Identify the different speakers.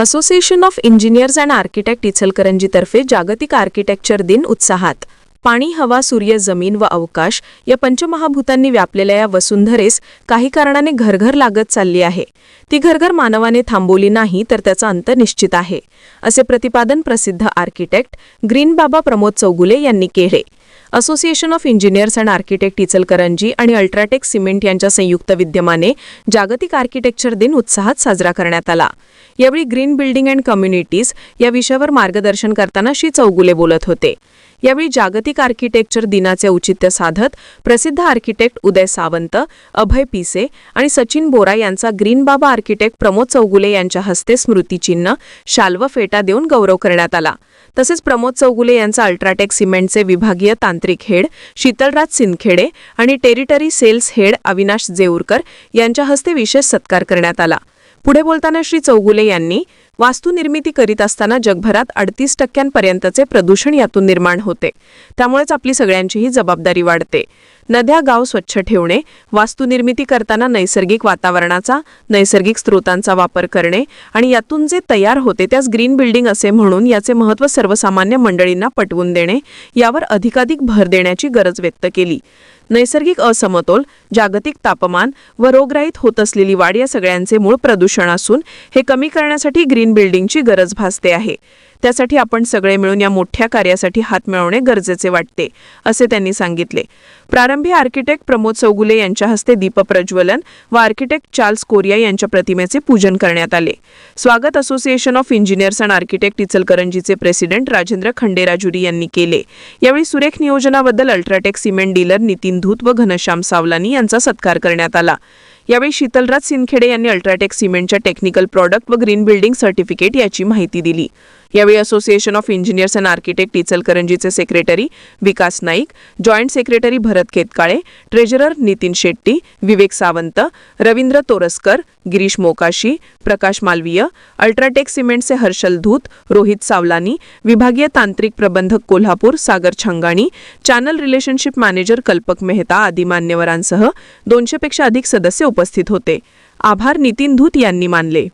Speaker 1: Association of engineers and architect इचलकरंजीतर्फे जागतिक architecture दिन उत्साहात पाणी हवा सूर्य जमीन व अवकाश या पंचमहाभूतांनी व्यापलेल्या या वसुंधरेस काही कारणाने घरघर लागत चालली आहे. ती घरघर मानवाने थांबवली नाही तर त्याचा अंत निश्चित आहे असे प्रतिपादन प्रसिद्ध आर्किटेक्ट ग्रीन बाबा प्रमोद चौगुले यांनी केले. Association of engineers and architect Ichalkaranji आणि अल्ट्राटेक सिमेंट यांच्या संयुक्त विद्यमाने जागतिक आर्किटेक्चर दिन उत्साहात साजरा करण्यात आला. यावेळी ग्रीन बिल्डिंग अँड कम्युनिटीज या विषयावर मार्गदर्शन करताना श्री चौगुले बोलत होते. यावेळी जागतिक आर्किटेक्चर दिनाचे औचित्य साधत प्रसिद्ध आर्किटेक्ट उदय सावंत अभय पिसे आणि सचिन बोरा यांचा ग्रीन बाबा आर्किटेक्ट प्रमोद चौगुले यांच्या हस्ते स्मृतिचिन्ह शाल्व फेटा देऊन गौरव करण्यात आला. तसेच प्रमोद चौगुले यांचा अल्ट्राटेक सिमेंटचे विभागीय तांत्रिक हेड शीतलराज सिंदखेडे आणि territory sales head Avinash Jeurkar यांच्या हस्ते विशेष सत्कार करण्यात आला. पुढे बोलताना श्री चौगुले यांनी वास्तुनिर्मिती करीत असताना जगभरात अडतीस टक्क्यांपर्यंतचे प्रदूषण यातून निर्माण होते. त्यामुळेच आपली सगळ्यांचीही जबाबदारी वाढते. नद्या गाव स्वच्छ ठेवणे वास्तुनिर्मिती करताना नैसर्गिक वातावरणाचा नैसर्गिक स्रोतांचा वापर करणे आणि यातून जे तयार होते त्यास ग्रीन बिल्डिंग असे म्हणून याचे महत्त्व सर्वसामान्य मंडळींना पटवून देणे यावर अधिकाधिक भर देण्याची गरज व्यक्त केली. नैसर्गिक असमतोल जागतिक तापमान व रोगराईत होत असलेली वाढ या सगळ्यांचे मूळ प्रदूषण असून हे कमी करण्यासाठी ग्रीन बिल्डिंगची गरज भासते आहे. त्यासाठी आपण सगळे मिळून या मोठ्या कार्यासाठी हात मिळवणे गरजेचे वाटते असे त्यांनी सांगितले. प्रारंभी आर्किटेक्ट प्रमोद चौगुले यांच्या हस्ते दीपप्रज्वलन व आर्किटेक्ट चार्ल्स कोरिया यांच्या प्रतिमेचे पूजन करण्यात आले. स्वागत association of engineers and architect इचलकरंजीचे president Rajendra Khanderajuri यांनी केले. यावेळी सुरेख नियोजनाबद्दल UltraTech cement dealer Nitin Dhoot व घनश्याम सावलानी यांचा सत्कार करण्यात आला. यावेळी शीतलराज सिनखेडे यांनी अल्ट्राटेक सिमेंटच्या टेक्निकल प्रॉडक्ट व ग्रीन बिल्डिंग सर्टिफिकेट याची माहिती दिली. यावेळी association of engineers and architect इचलकरंजीचे secretary Vikas Naik joint secretary Bharat Khetkale treasurer Nitin Shetty Vivek Sawant Ravindra Toraskar Girish Mokashi Prakash Malviya UltraTech सिमेंटचे हर्षल धूत रोहित सावलानी विभागीय तांत्रिक प्रबंधक Kolhapur Sagar Chhangani channel relationship manager Kalpak Mehta आदी मान्यवरांसह दोनशेपेक्षा अधिक सदस्य उपस्थित होते. आभार नितीन धूत यांनी मानले.